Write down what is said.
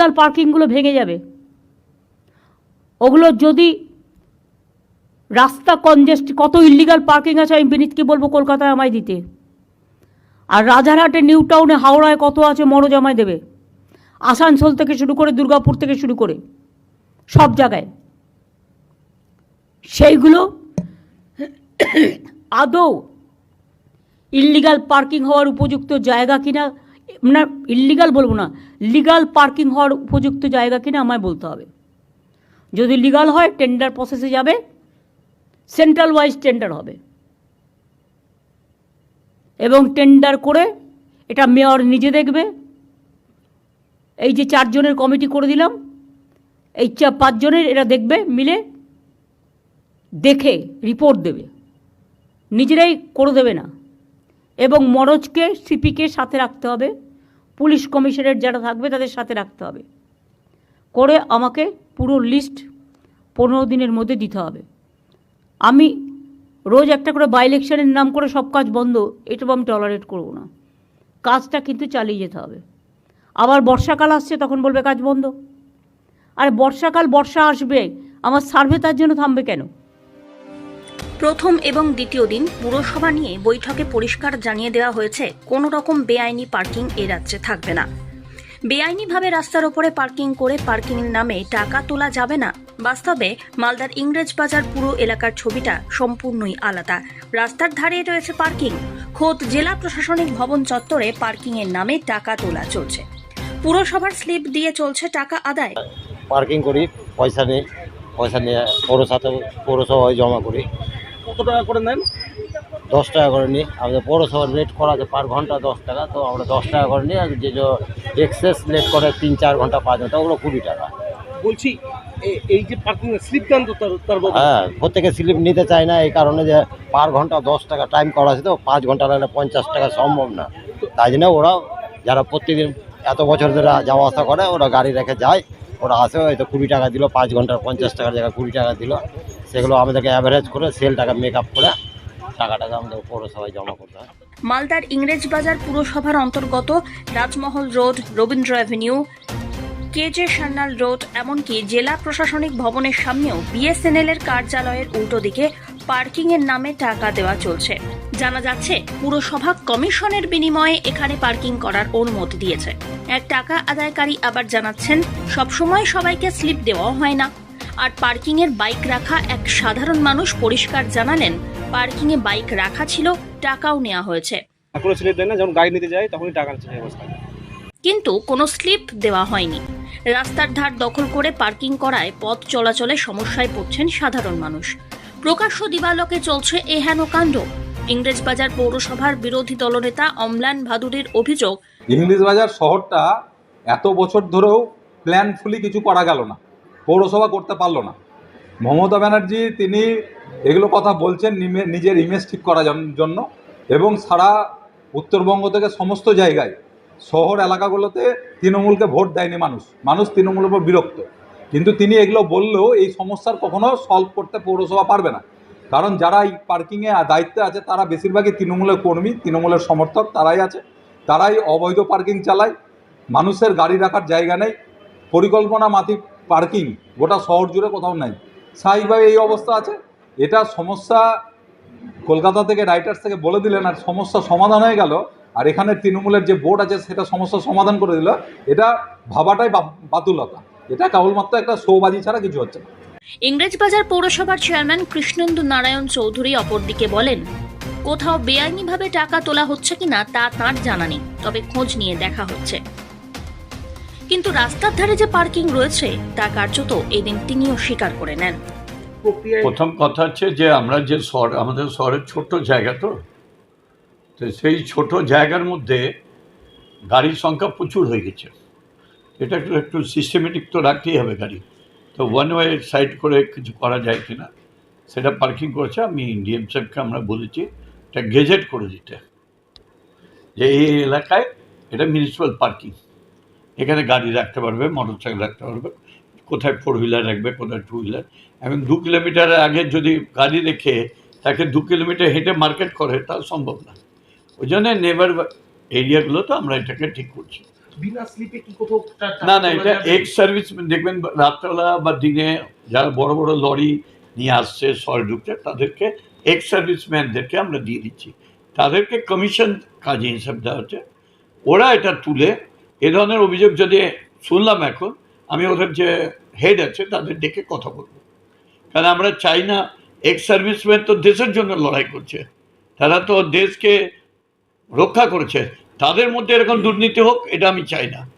Illegal পার্কিংগুলো ভেঙে যাবে। ওগুলো যদি রাস্তা কনজেস্ট কত ইল্লিগাল পার্কিং আছে আমি বিনীতকে বলব কলকাতায় আমায় দিতে। আর রাজারহাটে নিউ টাউনে হাওড়ায় কত আছে মরজ আমায় দেবে। আসানসোল থেকে শুরু করে দুর্গাপুর থেকে শুরু করে সব জায়গায়। সেইগুলো আদৌ ইল্লিগাল পার্কিং হওয়ার উপযুক্ত জায়গা কিনা না ইল্লিগাল বলব না লিগাল পার্কিং হওয়ার উপযুক্ত জায়গা কিনা আমায় বলতে হবে। যদি লিগাল হয় টেন্ডার প্রসেসে যাবে সেন্ট্রাল ওয়াইজ টেন্ডার হবে। এবং টেন্ডার করে এটা মেয়র নিজে দেখবে, এই যে চারজনের কমিটি করে দিলাম, এই চা পাঁচজনের এরা দেখবে, মিলে দেখে রিপোর্ট দেবে। নিজেরাই করে দেবে না। এবং মরজকে সিপিকে সাথে রাখতে হবে। পুলিশ কমিশনের যারা থাকবে তাদের সাথে রাখতে হবে। করে আমাকে পুরো লিস্ট পনেরো দিনের মধ্যে দিতে হবে। আমি রোজ একটা করে বাই ইলেকশনের নাম করে সব কাজ বন্ধ এটা আমি টলারেট করব না। কাজটা কিন্তু চালিয়ে যেতে হবে। আবার বর্ষাকাল আসছে, তখন বলবে কাজ বন্ধ। আর বর্ষাকাল, বর্ষা আসবে, আমার সার্ভে তার জন্য থামবে কেন? প্রথম এবং দ্বিতীয় দিন পুরসভা নিয়ে বৈঠকে পরিষ্কার জানিয়ে দেওয়া হয়েছে, কোনো রকম বেআইনি পার্কিং এ রাজ্যে থাকবে না। বেআইনিভাবে রাস্তার ওপরে পার্কিং করে পার্কিংয়ের নামে টাকা তোলা যাবে না। বাস্তবে মালদার ইংরেজ বাজার পুরো এলাকার ছবিটা সম্পূর্ণই আলাদা। রাস্তার ধারে রয়েছে পার্কিং। খোদ জেলা প্রশাসনিক ভবন চত্বরে পার্কিংয়ের নামে টাকা তোলা চলছে। পুরসভার স্লিপ দিয়ে চলছে টাকা আদায়। পার্কিং করি, পয়সা নেই। পয়সা নিয়ে পৌরসাথে পৌরসভায় জমা করি। কত টাকা করে নেন? দশ টাকা করে নিই। আমাদের পৌরসভার রেট করা আছে পার ঘণ্টা দশ টাকা তো আমরা দশ টাকা করে নিই আর যে যে এক্সেস লেট করে তিন চার ঘণ্টা পাঁচ ঘণ্টা ওগুলো কুড়ি টাকা। বলছি এই যে পার্কিং স্লিপ দেন তো তার হ্যাঁ প্রত্যেকে স্লিপ নিতে চায় না এই কারণে যে পার ঘণ্টা দশ টাকা টাইম করা আছে তো পাঁচ ঘণ্টা লাগলে পঞ্চাশ টাকা সম্ভব না। তাই জন্য ওরা যারা প্রত্যেকদিন এত বছর ধরে যাওয়া আসা করে ওরা গাড়ি রেখে যায় ওরা আসে হয়তো কুড়ি টাকা দিল পাঁচ ঘণ্টার পঞ্চাশ টাকার জায়গায় কুড়ি টাকা দিল। সেগুলো আমাদেরকে অ্যাভারেজ করে সেল টাকা মেক আপ করে টাকাটাকে আমাদের পৌরসভায় জমা করতে হয়। মালদার ইংরেজবাজার পুরসভার অন্তর্গত Rajmahal road, Rabindra avenue K J Sanyal road, এমনকি জেলা প্রশাসনিক ভবনের সামনেও বিএসএনএল এর কার্যালয়ের উল্টো দিকে পার্কিং এর নামে টাকা দেওয়া চলছে। জানা যাচ্ছে, পুরসভা কমিশনের বিনিময়ে এখানে পার্কিং করার অনুমতি দিয়েছে। এক টাকা আদায়কারী আবার জানাচ্ছেন, সবসময় সবাইকে স্লিপ দেওয়া হয় না। আর পার্কিং এর বাইক রাখা এক সাধারণ মানুষ পরিষ্কার জানালেন পার্কিং এ বাইক রাখা ছিল টাকাও নেওয়া হয়েছে। এখনও স্লিপ দেন না যখন গাড়ি নিতে যায় তখনই টাকা কিন্তু কোনো স্লিপ দেওয়া হয়নি। রাস্তার ধার দখল করে পার্কিং করায় পথ চলাচলে সমস্যায় পড়ছেন সাধারণ মানুষ। প্রকাশ্য দিবালোকে চলছে এ হেন কাণ্ড। ইংরেজবাজার পৌরসভার বিরোধী দলনেতা অম্লান ভাদুরীর অভিযোগ ইংলিশ বাজার শহরটা এত বছর ধরেও প্ল্যানফুলি কিছু করা গেল না। পৌরসভা করতে পারল না। মমতা ব্যানার্জি তিনি এগুলো কথা বলছেন নিজের ইমেজ ঠিক করার জন- জন্য এবং সারা উত্তরবঙ্গ থেকে সমস্ত জায়গায়, শহর এলাকাগুলোতে তৃণমূলকে ভোট দেয়নি মানুষ। মানুষ তৃণমূলের উপর বিরক্ত। কিন্তু তিনি এগুলো বললেও এই সমস্যার কখনো সলভ করতে পৌরসভা পারবে না। কারণ যারা এই পার্কিংয়ে দায়িত্বে আছে, তারা বেশিরভাগই তৃণমূলের কর্মী, তৃণমূলের সমর্থক, তারাই আছে। তারাই অবৈধ পার্কিং চালায়। মানুষের গাড়ি রাখার জায়গা নেই। পরিকল্পনা মাফিক পার্কিং, গোটা শহর জুড়ে কোথাও নাই। স্বাভাবিকভাবে এই অবস্থা আছে। এটা সমস্যা কলকাতা থেকে রাইটার্স থেকে বলে দিলেন আর সমস্যা সমাধান হয়ে গেল। আর এখানে তৃণমূলের যে বোর্ড আছে, সেটা সমস্যা সমাধান করে দিল। এটা ভাবাটাই বাতুলতা। এটা কেবলমাত্র একটা শোবাজি ছাড়া কিছু হচ্ছে না। ইংরেজবাজার পৌরসভার চেয়ারম্যান কৃষ্ণেন্দু নারায়ণ চৌধুরী অপরদিকে বলেন, কোথাও বেআইনিভাবে টাকা তোলা হচ্ছে কিনা তা তার জানা নেই, তবে খোঁজ নিয়ে দেখা হচ্ছে। কিন্তু রাস্তার ধারে যে পার্কিং রয়েছে তা কার্যত এদিন তিনিও স্বীকার করে নেন। প্রথম কথা হচ্ছে যে আমরা যে শহর আমাদের শহরের ছোট জায়গা তো তো সেই ছোট জায়গার মধ্যে গাড়ির সংখ্যা প্রচুর হয়ে গেছে। এটা একটু একটু সিস্টেমেটিক তো রাখতেই হবে গাড়ি। তো ওয়ান ওয়ে সাইড করে কিছু করা যায় কি না সেটা পার্কিং করেছে। আমি ডিএম সাহেবকে আমরা বলেছি এটা গেজেট করে দিতে। যে এই এলাকায় এটা মিউনিসিপ্যাল পার্কিং এখানে গাড়ি রাখতে পারবে মোটর সাইকেল রাখতে পারবে। কোথায় ফোর হুইলার রাখবে কোথায় টু হুইলার এখন দু কিলোমিটার আগে যদি গাড়ি রেখে তাকে দু কিলোমিটার হেঁটে মার্কেট করে তা সম্ভব না। ওই জন্য নেবার এরিয়াগুলো তো আমরা এটাকে ঠিক করছি। বিনা স্লিপে কি কোথাও না না এটা যাবে? এক্স সার্ভিসম্যান দেখবেন রাত্রেবেলা বা দিনে যারা বড় বড় লরি নিয়ে আসছে শহরে ঢুকছে তাদেরকে এক্স সার্ভিসম্যানদেরকে আমরা দিয়ে দিচ্ছি। তাদেরকে কমিশন কাজে হিসাব দেওয়া হচ্ছে। ওরা এটা তুলে এ ধরনের অভিযোগ যদি শুনলাম এখন, আমি ওদের যে হেড আছে তাদের ডেকে কথা বলব। কারণ আমরা চাই না এক্স সার্ভিসম্যান তো দেশের জন্য লড়াই করছে। তারা তো দেশকে রক্ষা করেছে। তাদের মধ্যে এরকম দুর্নীতি হোক, এটা আমি চাই না।